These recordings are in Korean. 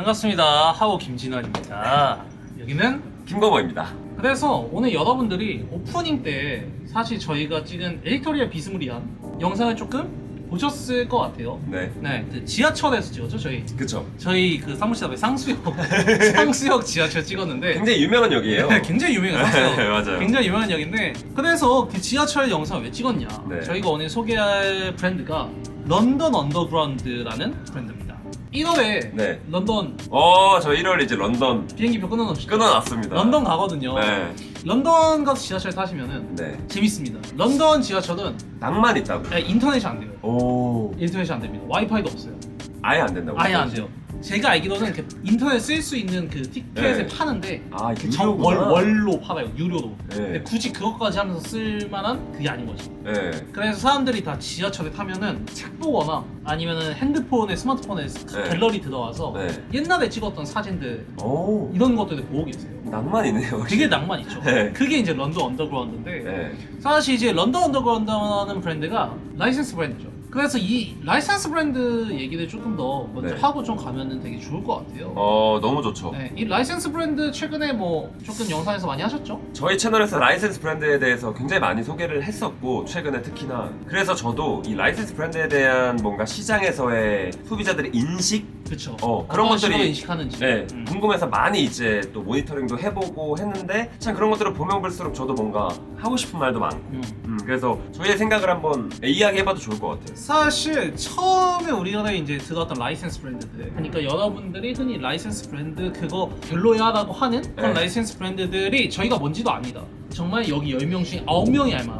반갑습니다. 하우 김진환입니다. 여기는 김거버입니다. 그래서 오늘 여러분들이 오프닝 때 사실 저희가 찍은 에디토리얼 비스무리한 영상을 조금 보셨을 것 같아요. 네, 네, 그 지하철에서 찍었죠 저희. 그쵸. 저희 그 사무실 앞에 상수역 상수역 지하철 찍었는데 굉장히 유명한 역이에요. 네, 굉장히 유명해요. 네, 상수역. 맞아요. 굉장히 유명한 역인데 그래서 그 지하철 영상을 왜 찍었냐? 네. 저희가 오늘 소개할 브랜드가 런던 언더그라운드라는 브랜드입니다. 1월에 네. 런던 어, 저 1월 이제 런던 비행기표 끊어놓으시죠? 끊어놨습니다. 런던 가거든요. 네, 런던 가서 지하철 타시면은 네. 재밌습니다. 런던 지하철은 낭만 있다고. 네, 인터넷이 안 돼요. 오, 인터넷이 안 됩니다. 와이파이도 없어요. 아예 안 된다고. 아예 안 돼요. 제가 알기로는 이렇게 인터넷 쓸 수 있는 그 티켓을 네. 파는데 아, 그 정- 월, 유료구나. 월로 팔아요. 유료로. 근데 네, 굳이 그것까지 하면서 쓸 만한 그게 아닌 거지. 네. 그래서 사람들이 다 지하철에 타면은 책 보거나 아니면은 핸드폰에 스마트폰에 네. 갤러리 들어와서 네. 옛날에 찍었던 사진들 오, 이런 것들을 보고 계세요. 낭만이네요. 되게 낭만 있죠. 네. 그게 이제 런던 언더그라운드인데 네, 사실 이제 런던 언더그라운드라는 브랜드가 라이센스 브랜드죠. 그래서 이 라이센스 브랜드 얘기를 조금 더 먼저 네. 하고 좀 가면은 되게 좋을 것 같아요. 어, 너무 좋죠. 네, 이 라이센스 브랜드 최근에 뭐 조금 영상에서 많이 하셨죠? 저희 채널에서 라이센스 브랜드에 대해서 굉장히 많이 소개를 했었고 최근에 특히나 그래서 저도 이 라이센스 브랜드에 대한 뭔가 시장에서의 소비자들의 인식 그렇죠. 어, 그런 것들이- 인식하는지. 네, 음. 궁금해서 많이 이제 또 모니터링도 해보고 했는데 참 그런 것들을 보면 볼수록 저도 뭔가 하고 싶은 말도 많고 음. 음, 그래서 저희의 생각을 한번 이야기해봐도 좋을 것 같아요 사실 처음에 우리나라에 이제 들어왔던 라이센스 브랜드들 그러니까 여러분들이 흔히 라이센스 브랜드 그거 별로야라고 하는 그런 네. 라이센스 브랜드들이 저희가 뭔지도 압니다 정말 여기 10명 중에 9명이 알만한 음,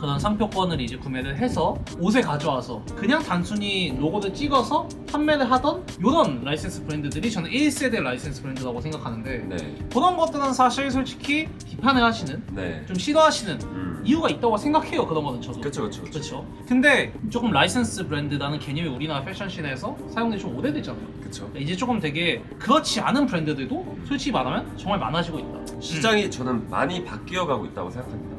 그런 상표권을 이제 구매를 해서 옷에 가져와서 그냥 단순히 로고를 찍어서 판매를 하던 이런 라이센스 브랜드들이 저는 1세대 라이센스 브랜드라고 생각하는데 네, 그런 것들은 사실 솔직히 비판을 하시는 네, 좀 싫어하시는 음, 이유가 있다고 생각해요 그런 거는 저도. 그쵸 그쵸 그쵸. 그렇죠. 근데 조금 라이센스 브랜드라는 개념이 우리나라 패션씬에서 사용된 지 좀 오래됐잖아요. 그쵸. 이제 조금 되게 그렇지 않은 브랜드들도 솔직히 말하면 정말 많아지고 있다. 시장이 저는 많이 바뀌어 가고 있다고 생각합니다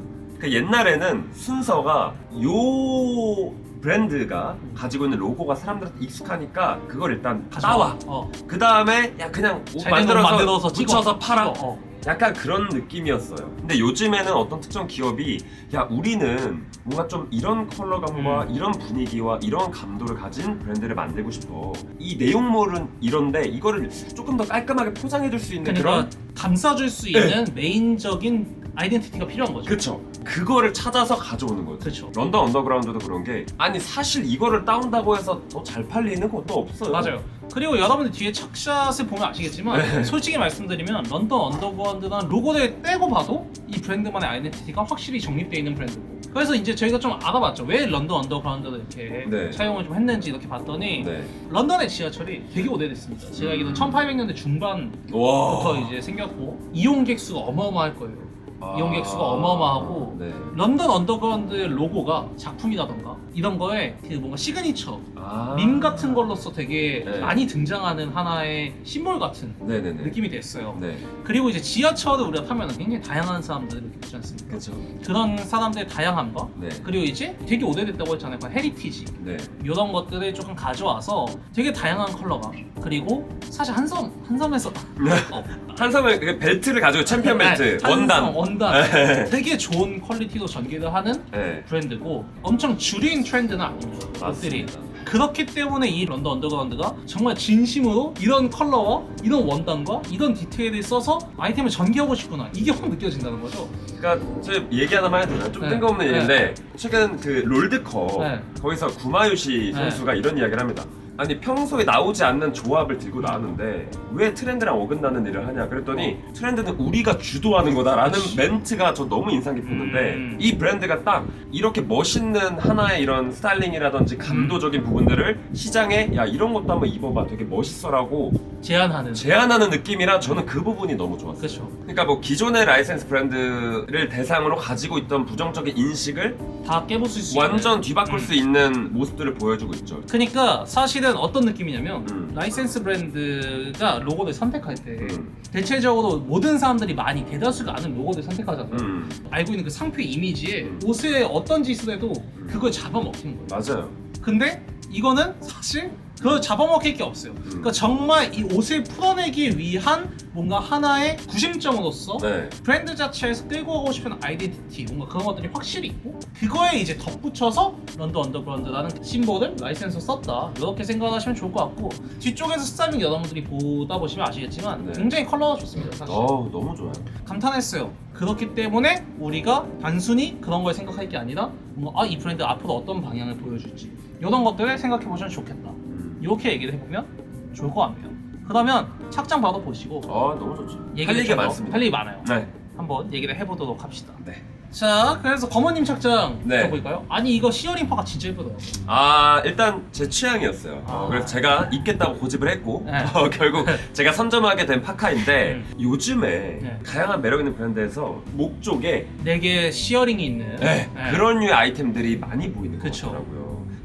그 옛날에는 순서가 요 브랜드가 가지고 있는 로고가 사람들한테 익숙하니까 그걸 일단 따와 어. 그 다음에 야 그냥 옷 만들어서, 만들어서 붙여서 찍어. 팔아 찍어, 어. 약간 그런 느낌이었어요. 근데 요즘에는 어떤 특정 기업이 야 우리는 뭔가 좀 이런 컬러감과 음. 이런 분위기와 이런 감도를 가진 브랜드를 만들고 싶어. 이 내용물은 이런데 이거를 조금 더 깔끔하게 포장해줄 수 있는 그러니까 그런 감싸줄 수 있는 메인적인 아이덴티티가 필요한 거죠. 그쵸. 그거를 찾아서 가져오는 거죠. 그렇죠. 런던 언더그라운드도 그런 게 아니 사실 이거를 따온다고 해서 더 잘 팔리는 것도 없어요. 맞아요. 그리고 여러분들 뒤에 척샷을 보면 아시겠지만 네. 솔직히 말씀드리면 런던 언더그라운드나 로고를 떼고 봐도 이 브랜드만의 아이덴티티가 확실히 정립되어 있는 브랜드고 그래서 이제 저희가 좀 알아봤죠. 왜 런던 언더그라운드를 이렇게 네. 사용을 좀 했는지 이렇게 봤더니 네. 런던의 지하철이 되게 오래됐습니다. 제가 알기로는 음. 1800년대 중반부터 와. 이제 생겼고 이용객 수가 어마어마할 거예요. 아. 이용객 수가 어마어마하고 네. 런던 언더그라운드 로고가 작품이라던가 이런 거에 그 뭔가 시그니처 아. 밈 같은 걸로서 되게 네. 많이 등장하는 하나의 심볼 같은 네네네. 느낌이 됐어요. 네. 그리고 이제 지하철을 우리가 타면 굉장히 다양한 사람들이 이렇게 있지 않습니까? 그렇죠. 그런 사람들의 다양함과 네. 그리고 이제 되게 오래됐다고 했잖아요. 그 헤리티지 네. 이런 것들을 조금 가져와서 되게 다양한 컬러가 그리고 사실 한섬 한섬에서 어, 한섬은 그 벨트를 가지고 챔피언 벨트 네, 원단. 한섬, 원단 네. 되게 좋은 퀄리티로 전개를 하는 네. 브랜드고 엄청 주류인 트렌드는 아닙니다. 옷들이 맞습니다. 그렇기 때문에 이 런던 언더그라운드가 정말 진심으로 이런 컬러와 이런 원단과 이런 디테일을 써서 아이템을 전개하고 싶구나 이게 확 느껴진다는 거죠. 그러니까 저 얘기 하나만 해도? 좀 네. 뜬금없는 네. 얘기인데 최근 그 롤드컵 네. 거기서 구마유시 선수가 이런 이야기를 합니다. 아니 평소에 나오지 않는 조합을 들고 나왔는데 왜 트렌드랑 어긋나는 일을 하냐 그랬더니 트렌드는 우리가 주도하는 거다라는. 멘트가 저 너무 인상 깊었는데 음. 이 브랜드가 딱 이렇게 멋있는 하나의 이런 스타일링이라든지 감도적인 부분들을 시장에 야 이런 것도 한번 입어봐 되게 멋있어라고 제안하는 제안하는 느낌이라 저는 그 부분이 너무 좋았어요. 그렇죠. 그러니까 뭐 기존의 라이센스 브랜드를 대상으로 가지고 있던 부정적인 인식을 다 깨부술 수 있는. 완전 뒤바꿀 음. 수 있는 모습들을 보여주고 있죠. 그러니까 사실은 어떤 느낌이냐면 음. 라이센스 브랜드가 로고를 선택할 때 음. 대체적으로 모든 사람들이 많이 대다수가 아는 로고를 선택하잖아요. 음. 알고 있는 그 상표 이미지에 음. 옷에 어떤 짓을 해도 그걸 잡아먹히는 거예요. 맞아요. 근데 이거는 사실 그거 잡아먹힐 게 없어요. 그러니까 정말 이 옷을 풀어내기 위한 뭔가 하나의 구심점으로서 네. 브랜드 자체에서 끌고 가고 싶은 아이덴티티 뭔가 그런 것들이 확실히 있고 그거에 이제 덧붙여서 런던 언더그라운드라는 심볼을 라이센스 썼다 이렇게 생각하시면 좋을 것 같고 뒤쪽에서 스타일링 여러분들이 보다 보시면 아시겠지만 네. 굉장히 컬러가 좋습니다 사실 어우 너무 좋아요. 감탄했어요 그렇기 때문에 우리가 단순히 그런 걸 생각할 게 아니라 뭔가 아, 이 브랜드 앞으로 어떤 방향을 보여줄지 이런 것들을 생각해 보시면 좋겠다 음. 이렇게 얘기를 해보면 좋을 것 같네요 그러면 착장 바로 보시고 아 너무 좋죠. 할 얘기가 많습니다. 할 얘기 많아요 네. 한번 얘기를 해보도록 합시다. 네. 자, 그래서 검은님 착장 네. 볼까요? 아니 이거 시어링 파가 진짜 예쁘더라고. 아 일단 제 취향이었어요. 어, 아. 그래서 제가 입겠다고 고집을 했고 네. 어, 결국 제가 선점하게 된 파카인데 음. 요즘에 네. 다양한 매력 있는 브랜드에서 목 쪽에 네개 시어링이 있는. 네, 네. 그런 류의 아이템들이 많이 보이는 것 그쵸. 같더라고요.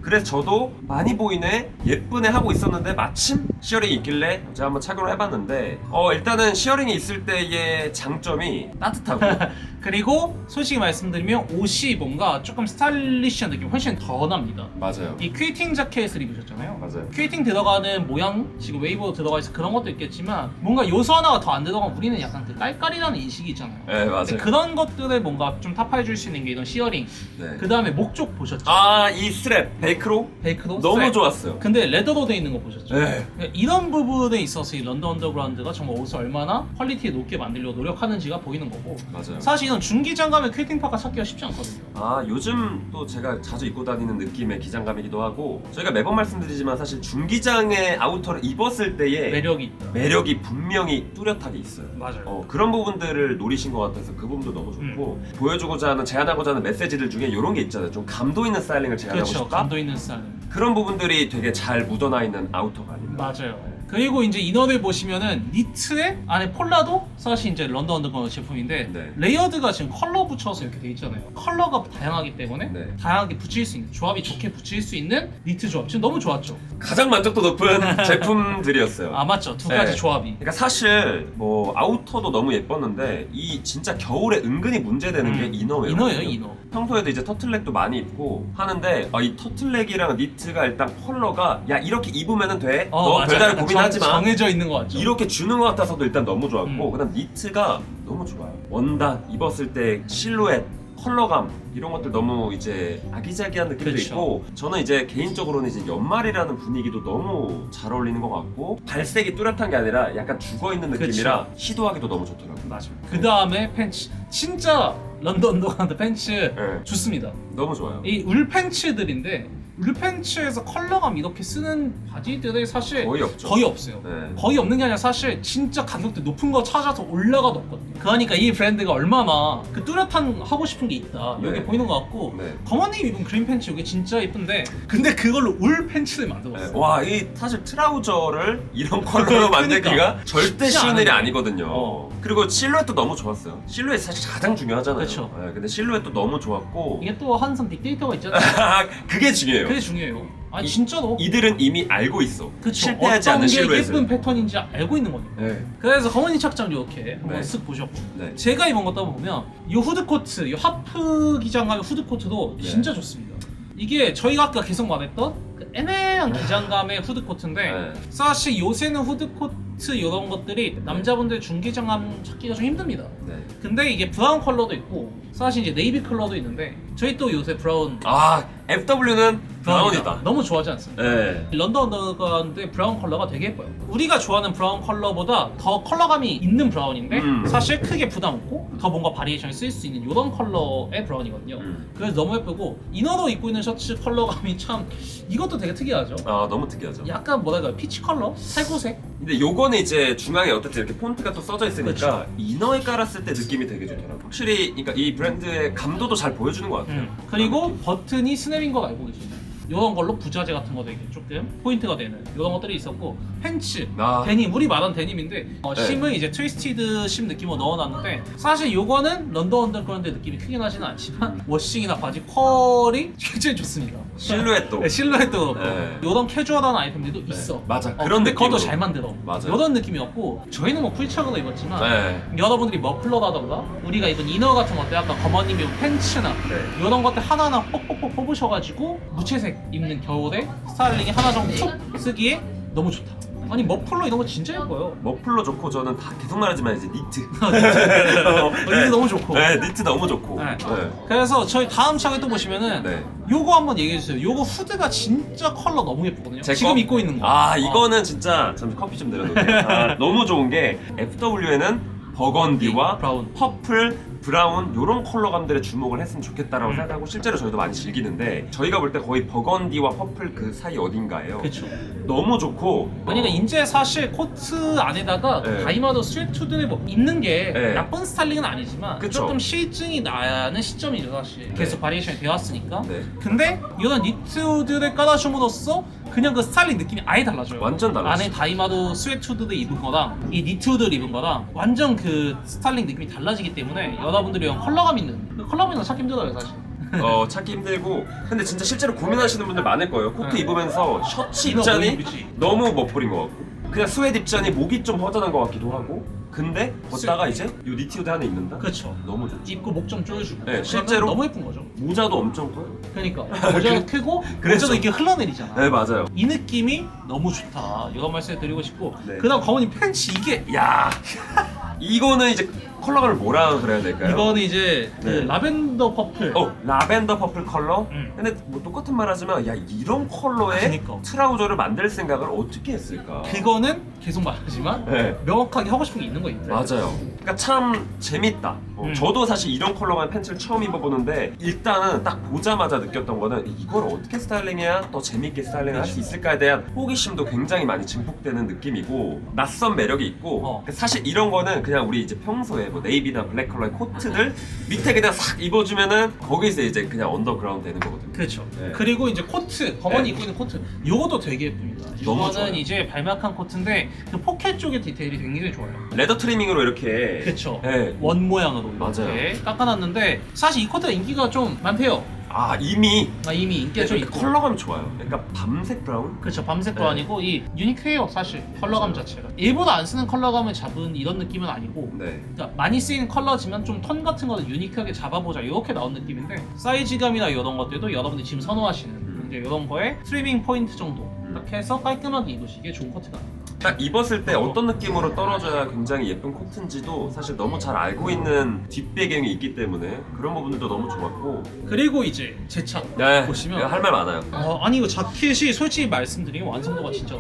그래서 저도 많이 보이네, 예쁘네 하고 있었는데 마침 시어링이 있길래 제가 한번 착용을 해봤는데 어 일단은 시어링이 있을 때의 장점이 따뜻하고 그리고 솔직히 말씀드리면 옷이 뭔가 조금 스타일리시한 느낌 이 훨씬 더 납니다. 맞아요. 이 퀼팅 자켓을 입으셨잖아요. 맞아요. 퀼팅 들어가는 모양, 지금 웨이브로 들어가 있어 그런 것도 있겠지만 뭔가 요소 하나가 더 안 들어가면 우리는 약간 그 깔깔이라는 인식이 있잖아요. 네 맞아요. 그런 것들을 뭔가 좀 타파해 줄 수 있는 게 이런 시어링. 네. 그 다음에 목쪽 보셨죠? 아 이 스트랩 베이크로 베이크도 너무 스트랩. 좋았어요. 근데 레더로 돼 있는 거 보셨죠? 네. 그러니까 이런 부분에 있어서 이 런던 언더그라운드가 정말 옷을 얼마나 퀄리티 높게 만들려고 노력하는지가 보이는 거고 맞아요. 사실 이런 중기장감의 퀼팅파가 찾기가 쉽지 않거든요 아 요즘 또 제가 자주 입고 다니는 느낌의 기장감이기도 하고 저희가 매번 말씀드리지만 사실 중기장의 아우터를 입었을 때의 매력이 있다 매력이 분명히 뚜렷하게 있어요. 맞아요 어, 그런 부분들을 노리신 것 같아서 그 부분도 너무 좋고 음. 보여주고자 하는 제안하고자 하는 메시지들 중에 이런 게 있잖아요. 좀 감도 있는 스타일링을 제안하고 그렇죠 싶다. 감도 있는 스타일 그런 부분들이 되게 잘 묻어나 있는 아우터가 아닌가. 맞아요 그리고 이제 이너를 보시면은 니트에 안에 폴라도 사실 이제 런던 언더그라운드 제품인데 네. 레이어드가 지금 컬러 붙여서 이렇게 돼 있잖아요 컬러가 다양하기 때문에 네. 다양하게 붙일 수 있는 조합이 좋게 붙일 수 있는 니트 조합 지금 너무 좋았죠 가장 만족도 높은 제품들이었어요. 아 맞죠 두 가지 네. 조합이 그러니까 사실 뭐 아우터도 너무 예뻤는데 이 진짜 겨울에 은근히 문제되는 음, 게 이너웨어. 이너예요 이너 평소에도 이제 터틀넥도 많이 입고 하는데 아, 이 터틀넥이랑 니트가 일단 컬러가 야 이렇게 입으면은 돼. 너 어, 맞아요. 별다른 정- 마. 정해져 있는 것 같죠. 이렇게 주는 것 같아서도 일단 너무 좋았고 음. 그다음 니트가 너무 좋아요. 원단 입었을 때 실루엣, 컬러감 이런 것들 너무 이제 아기자기한 느낌도 그쵸. 있고 저는 이제 개인적으로는 이제 연말이라는 분위기도 너무 잘 어울리는 것 같고 발색이 뚜렷한 게 아니라 약간 죽어 있는 느낌이라 시도하기도 너무 좋더라고요. 맞아요. 그 다음에 팬츠 진짜 런던 언더그라운드 팬츠 네, 좋습니다. 너무 좋아요. 이 울 팬츠들인데 울 팬츠에서 컬러감 이렇게 쓰는 바지들이 사실 거의 없죠. 거의 없어요. 네. 거의 없는 게 아니라 사실 진짜 가격대 높은 거 찾아서 올라가도 없거든요. 그러니까 이 브랜드가 얼마나 그 뚜렷한 하고 싶은 게 있다. 네. 보이는 것 같고 네. 검은님 입은 그린 팬츠 이게 진짜 예쁜데 근데 그걸로 울 팬츠를 네. 만들었어. 와, 이 사실 트라우저를 이런 컬러로 만들기가 그러니까. 절대 쉽지 쉬운 일이. 아니거든요. 어. 그리고 실루엣도 너무 좋았어요. 실루엣 사실 가장 중요하잖아요. 그쵸. 네, 근데 실루엣도 너무 좋았고 이게 또 한선 빅데이터가 있잖아요. 그게 중요해요. 그게 중요해요. 아니 이- 진짜로. 이들은 이미 알고 있어. 그쵸. 실패하지 어떤 않는 게 예쁜 실루엣을. 패턴인지 알고 있는 거니까. 네. 그래서 검은이 착장 이렇게 한번 네. 쓱 보셨고 네. 제가 입은 것도 한번 보면 이 후드 코트, 이 하프 기장감의 후드 코트도 네. 진짜 좋습니다. 이게 저희가 아까 계속 말했던 그 애매한 기장감의 후드 코트인데 네. 사실 요새는 후드 코트 이런 것들이 남자분들 중기장감 찾기가 좀 힘듭니다. 네. 근데 이게 브라운 컬러도 있고 사실 이제 네이비 컬러도 있는데 저희 또 요새 브라운 아, FW는 브라운이다. 너무 좋아하지 않습니까? 네. 런던 언더그라운드의 브라운 컬러가 되게 예뻐요. 우리가 좋아하는 브라운 컬러보다 더 컬러감이 있는 브라운인데 음. 사실 크게 부담 없고 더 뭔가 바리에이션이 쓸수 있는 이런 컬러의 브라운이거든요. 음. 그래서 너무 예쁘고 이너로 입고 있는 셔츠 컬러감이 참 이것도 되게 특이하죠. 아, 너무 특이하죠. 약간 뭐랄까 피치 컬러, 살구색. 근데 요거는 이제 중앙에 어떻게 이렇게 폰트가 또 써져 있으니까 그쵸. 이너에 깔았을 때 느낌이 되게 좋더라고요. 확실히 그러니까 이 브랜드의 감도도 잘 보여주는 것 같아요. 음. 그리고 버튼이 스냅인 걸 알고 계시죠. 이런 걸로 부자재 같은 거 되게 조금 포인트가 되는 이런 것들이 있었고 팬츠 아. 데님 우리 말한 데님인데 어, 네. 심은 이제 트위스티드 심 느낌으로 넣어놨는데 사실 요거는 런던 언더그라운드 느낌이 크게 나지는 않지만 워싱이나 바지 컬이 굉장히 좋습니다 실루엣도 네, 실루엣도 그렇고 네. 이런 캐주얼한 아이템들도 있어 맞아. 어, 그런 근데 그것도 느낌으로. 잘 만들어 맞아요. 이런 느낌이었고 저희는 뭐 풀착으로 입었지만 네. 여러분들이 머플러라던가 우리가 입은 이너 같은 것들 아까 입은 팬츠나 네. 이런 것들 하나하나 뽁뽁뽁 뽑으셔가지고 무채색 입는 겨울에 스타일링에 하나 정도 툭 쓰기에 너무 좋다. 아니 머플러 이런 거 진짜 예뻐요. 머플러 좋고 저는 다 계속 말하지만 이제 니트. 어, 이거 너무 좋고. 네, 니트 너무 좋고. 네. 네. 그래서 저희 다음 차에 또 보시면은 네. 요거 한번 얘기해 주세요. 요거 후드가 진짜 컬러 너무 예쁘거든요. 제 지금 거? 입고 있는 거. 아 어. 이거는 진짜 잠시 커피 좀 내려놓을게요. 아, 너무 좋은 게 FW에는 버건디와 브라운. 퍼플, 브라운 이런 컬러감들에 주목을 했으면 좋겠다라고 음. 생각하고 실제로 저희도 많이 즐기는데 저희가 볼 때 거의 버건디와 퍼플 그 사이 어딘가예요. 그렇죠. 너무 좋고 그러니까 어, 이제 사실 코트 안에다가 네. 다이마도 스웨트들을 뭐 입는 게 네. 나쁜 스타일링은 아니지만 그쵸. 조금 실증이 나는 시점이죠 사실. 계속 바리에이션이 되었으니까. 네. 근데 이런 니트들을 깔아줌으로써 그냥 그 스타일링 느낌이 아예 달라져요. 완전 달라요. 안에 다이마도 스웨트후드를 입은 거랑 이 니트후드를 입은 거랑 완전 그 스타일링 느낌이 달라지기 때문에 여러분들이 이런 컬러감 있는 그 컬러감 있는 거 찾기 힘들어요 사실. 어 찾기 힘들고 근데 진짜 실제로 고민하시는 분들 많을 거예요. 코트 네. 입으면서 셔츠 입자니? 너무 멋부린 것 같고 그냥 스웨트 입자니 목이 좀 허전한 것 같기도 하고 근데 걷다가 이제 요 니트우드 하나 입는다? 그렇죠. 너무 좋죠. 입고 목 좀 조여주고. 네, 그러면 실제로- 너무 예쁜 거죠. 모자도 엄청 커요. 그러니까 모자도 크고 그래서- 모자도 이렇게 흘러내리잖아. 네 맞아요. 이 느낌이 너무 좋다. 이런 말씀 드리고 싶고 네. 그다음 가원님 팬츠 이게 야 이거는 이제 컬러감을 뭐라 그래야 될까요? 이거는 이제 그 네. 라벤더 퍼플. 어 라벤더 퍼플 컬러? 음. 근데 뭐 똑같은 말 하지만 야 이런 컬러의 그니까. 트라우저를 만들 생각을 어떻게 했을까? 그거는 계속 말하지만 네 명확하게 하고 싶은 게 있는 거예요. 맞아요. 그러니까 참 재밌다. 어, 음. 저도 사실 이런 컬러감의 팬츠를 처음 입어보는데 일단은 딱 보자마자 느꼈던 거는 이걸 어떻게 스타일링해야 더 재밌게 스타일링을 할 수. 있을까에 대한 호기심도 굉장히 많이 증폭되는 느낌이고 낯선 매력이 있고 어. 사실 이런 거는 그냥 우리 이제 평소에 뭐 네이비나 블랙 컬러의 코트들 밑에 그냥 싹 입어주면은 거기서 이제 그냥 언더그라운드 되는 거거든요. 그렇죠. 네. 그리고 이제 코트, 검은이 네. 입고 있는 코트, 요것도 되게 예쁩니다. 너무 이거는 좋아요. 이제 발막한 코트인데 그 포켓 쪽의 디테일이 굉장히 좋아요. 레더 트리밍으로 이렇게 그렇죠. 네. 원 모양으로 맞아요. 이렇게 깎아놨는데 사실 이 코트가 인기가 좀 많대요. 아 이미 아, 이미 인기가 좀 근데 있고. 컬러감이 좋아요. 그러니까 밤색 브라운? 그렇죠. 밤색도 네. 아니고 이 유니크해요 사실 컬러감 자체가. 일부러 안 쓰는 컬러감을 잡은 이런 느낌은 아니고 네. 그러니까 많이 쓰이는 컬러지만 좀 톤 같은 거를 유니크하게 잡아보자 이렇게 나온 느낌인데 사이즈감이나 이런 것들도 여러분들이 지금 선호하시는 음. 이제 이런 거에 트리밍 포인트 정도 음. 이렇게 해서 깔끔하게 입으시기에 좋은 코트가 딱 입었을 때 어떤 느낌으로 떨어져야 굉장히 예쁜 코트인지도 사실 너무 잘 알고 있는 뒷배경이 있기 때문에 그런 부분들도 너무 좋았고 그리고 이제 제 차 네, 보시면 할 말 많아요 어, 아니 이거 자켓이 솔직히 말씀드리면 완성도가 진짜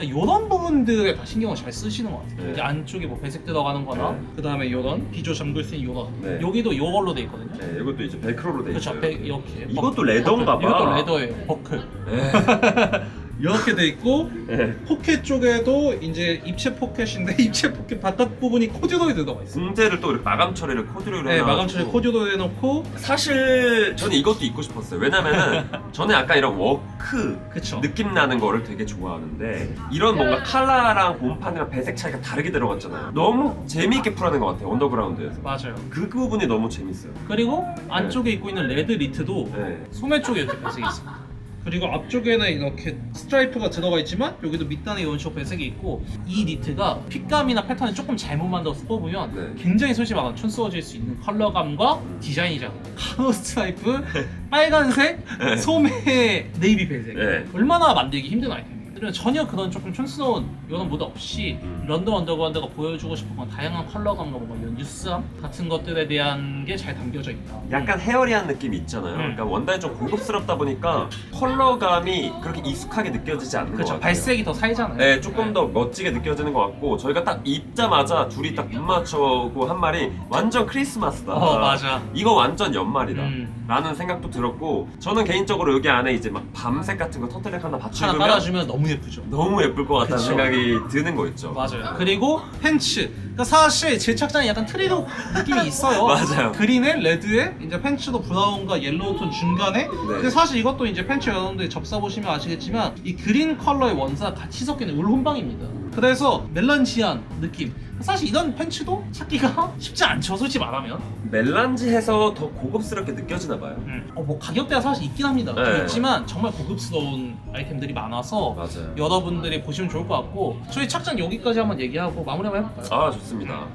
이런 부분들에 다 신경을 잘 쓰시는 것 같아요 네. 이게 안쪽에 뭐 배색 들어가는 거나 네. 그 다음에 이런 비조 잠글 수 있는 요거 네. 여기도 요걸로 돼 있거든요 네, 이것도 이제 벨크로로 돼 그렇죠 있어요 배- 이렇게 이것도 레더인가. 봐. 이것도 레더예요 버클 네. 이렇게 돼 있고 네. 포켓 쪽에도 이제 입체 포켓인데 입체 포켓 바깥 부분이 코듀로이 들어가 있어요. 붕대를 또 이렇게 마감 처리를 코드로 네, 해놔가지고 마감 처리 코듀로이 해놓고 사실 저는 이것도 입고 싶었어요 왜냐면은 저는 약간 이런 워크 그쵸. 느낌 나는 거를 되게 좋아하는데 이런 뭔가 칼라랑 본판이랑 배색 차이가 다르게 들어갔잖아요 너무 재미있게 풀어낸 것 같아요 언더그라운드에서 맞아요. 그 부분이 너무 재밌어요 그리고 안쪽에 입고 있는 레드 리트도 네. 소매 쪽에 이렇게 배색이 있습니다. 그리고 앞쪽에는 이렇게 스트라이프가 들어가 있지만 여기도 밑단에 이런 식으로 배색이 있고 이 니트가 핏감이나 패턴을 조금 잘못 만들어서 뽑으면 네. 굉장히 솔직히 말하면 촌스러워질 수 있는 컬러감과 디자인이잖아. 카노 스트라이프 빨간색 소매 네이비 배색. 네. 얼마나 만들기 힘든 아이템 그러면 전혀 그런 조금 촌스러운 이런 모드 없이 음. 런던 언더그라운드가 보여주고 싶은 건 다양한 컬러감과 뭔가 이런 뉴스함 같은 것들에 대한 게 잘 담겨져 있다 약간 헤어리한 느낌이 있잖아요 음. 그러니까 원단이 좀 고급스럽다 보니까 컬러감이 그렇게 익숙하게 느껴지지 않는 것 그렇죠 같아요 발색이 더 살잖아요 네, 조금 더 멋지게 느껴지는 것 같고 저희가 딱 입자마자 둘이 딱 눈 맞춰고 한 말이 완전 크리스마스다. 어 맞아 이거 완전 연말이다. 음. 라는 생각도 들었고 저는 개인적으로 여기 안에 이제 막 밤색 같은 거 터틀넥 하나 깔아주면 너무 예쁘죠 너무 예쁠 것 같다는 그쵸. 생각이 드는 거 있죠. 맞아요 그리고 팬츠 그러니까 사실 제 착장이 약간 트리로 느낌이 있어요 맞아요. 그린에 레드에 이제 팬츠도 브라운과 옐로우 톤 중간에 네. 근데 사실 이것도 이제 팬츠 여러분들이 접사 보시면 아시겠지만 이 그린 컬러의 원사가 같이 섞이는 울혼방입니다 그래서 멜란지한 느낌 사실 이런 팬츠도 찾기가 쉽지 않죠 솔직히 말하면 멜란지해서 더 고급스럽게 느껴지나 봐요. 어, 뭐 가격대가 사실 있긴 합니다 좀 네. 있지만 정말 고급스러운 아이템들이 많아서 맞아요. 여러분들이 보시면 좋을 것 같고 저희 착장 여기까지 한번 얘기하고 마무리 한번 해볼까요? 아 좋습니다.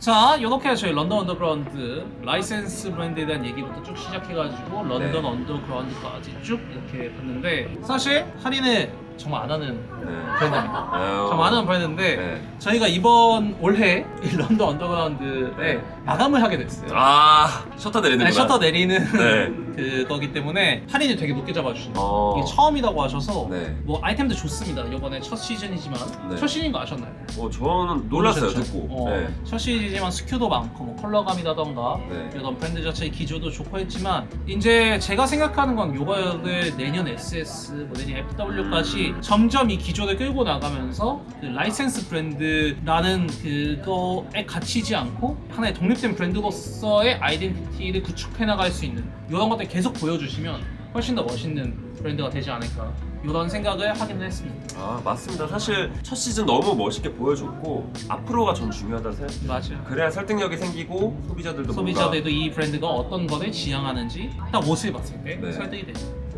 자 이렇게 저희 런던 언더그라운드 라이센스 브랜드에 대한 얘기부터 쭉 시작해가지고 런던 네. 언더그라운드까지 쭉 이렇게 봤는데 사실 할인을 정말 안 하는 네. 브랜드입니다. 아유. 정말 안 하는 브랜드인데 네. 저희가 이번 올해 이 런던 언더그라운드에 네. 마감을 하게 됐어요. 아 셔터 내리는 네, 셔터 내리는 네. 그거기 때문에 할인을 되게 높게 거예요. 어. 이게 처음이라고 하셔서 네. 뭐 아이템도 좋습니다. 이번에 첫 시즌이지만 네. 첫 시즌인 거 아셨나요? 어 저는 놀랐어요 모르셨죠? 듣고. 어, 네. 첫 시즌이지만 스큐도 많고 뭐 컬러감이라던가 네. 이런 브랜드 자체의 기조도 좋고 했지만 이제 제가 생각하는 건 요거를 내년 SS, 뭐 내년 FW까지 음. 점점 이 기조를 끌고 나가면서 그 라이센스 브랜드라는 그거에 갇히지 않고 하나의 독립된 브랜드로서의 아이덴티티를 구축해 나갈 수 있는 이런 것들 계속 보여주시면 훨씬 더 멋있는 브랜드가 되지 않을까 이런 생각을 하기는 했습니다. 아 맞습니다. 사실 첫 시즌 너무 멋있게 보여줬고 앞으로가 전 중요하다 생각해요. 맞아요. 그래야 설득력이 생기고 소비자들도 소비자들도 이 브랜드가 어떤 거를 지향하는지 딱 옷을 봤을 때 네. 설득이 돼요.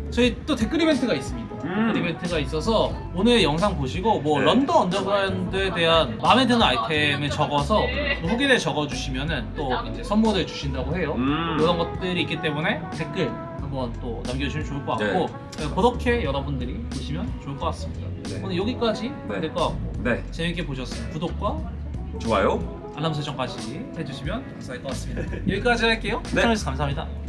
저희 또 댓글 이벤트가 있습니다. 음. 이벤트가 있어서 오늘 영상 보시고 뭐 네. 런던 언더그라운드에 대한 마음에 드는 아이템을 적어서 후기를 적어주시면은 또 이제 선물을 주신다고 해요. 음. 이런 것들이 있기 때문에 댓글 한번 또 남겨주시면 좋을 것 같고 네. 그렇게 여러분들이 보시면 좋을 것 같습니다. 네. 오늘 여기까지 네. 될것 같고 네 재밌게 보셨으면 구독과 좋아요. 알람 설정까지 해주시면 감사할 것 같습니다. 여기까지 할게요. 네. 시청해주셔서 감사합니다.